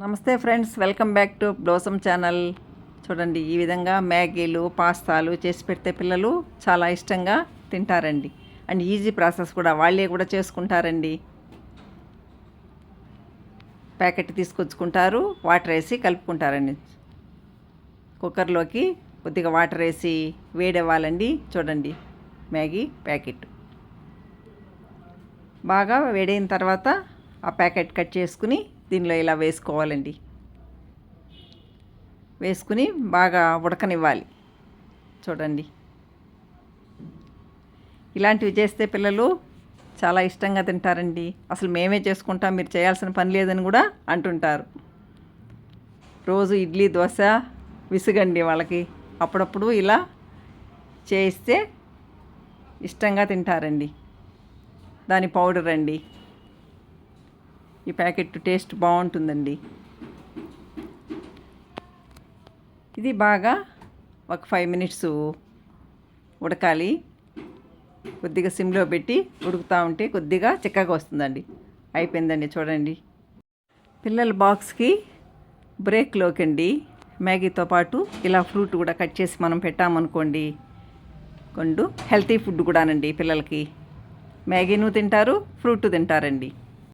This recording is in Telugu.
నమస్తే friends welcome back to Blossom channel. చూడండి ఈ విధంగా మ్యాగీలు పాస్తాలు చేసి పెడితే పిల్లలు చాలా ఇష్టంగా తింటారండి. అండ్ ఈజీ ప్రాసెస్ కూడా వాళ్ళే కూడా చేసుకుంటారండి. ప్యాకెట్ తీసుకొచ్చుకుంటారు వాటర్ వేసి కలుపుకుంటారండి. కుక్కర్లోకి కొద్దిగా వాటర్ వేసి వేడవ్వాలండి. చూడండి మ్యాగీ ప్యాకెట్. బాగా వేడైన తర్వాత ఆ ప్యాకెట్ కట్ చేసుకుని దీనిలో ఇలా వేసుకోవాలండి. వేసుకుని బాగా ఉడకనివ్వాలి. చూడండి. ఇలాంటివి చేస్తే పిల్లలు చాలా ఇష్టంగా తింటారండి. అసలు మేమే చేసుకుంటాం మీరు చేయాల్సిన పని లేదని కూడా అంటుంటారు. రోజు ఇడ్లీ దోశ విసుగండి వాళ్ళకి. అప్పుడప్పుడు ఇలా చేయిస్తే ఇష్టంగా తింటారండి. దాని పౌడర్ అండి. ఈ ప్యాకెట్ టేస్ట్ బాగుంటుందండి. ఇది బాగా ఒక ఫైవ్ మినిట్స్ ఉడకాలి. కొద్దిగా సిమ్లో పెట్టి ఉడుకుతూ ఉంటే కొద్దిగా చిక్కగా వస్తుందండి. అయిపోయిందండి చూడండి. పిల్లల బాక్స్కి బ్రేక్లోకి అండి. మ్యాగీతో పాటు ఇలా ఫ్రూట్ కూడా కట్ చేసి మనం పెట్టామనుకోండి. కొండు హెల్తీ ఫుడ్ కూడానండి పిల్లలకి. మ్యాగీను తింటారు ఫ్రూట్ తింటారండి.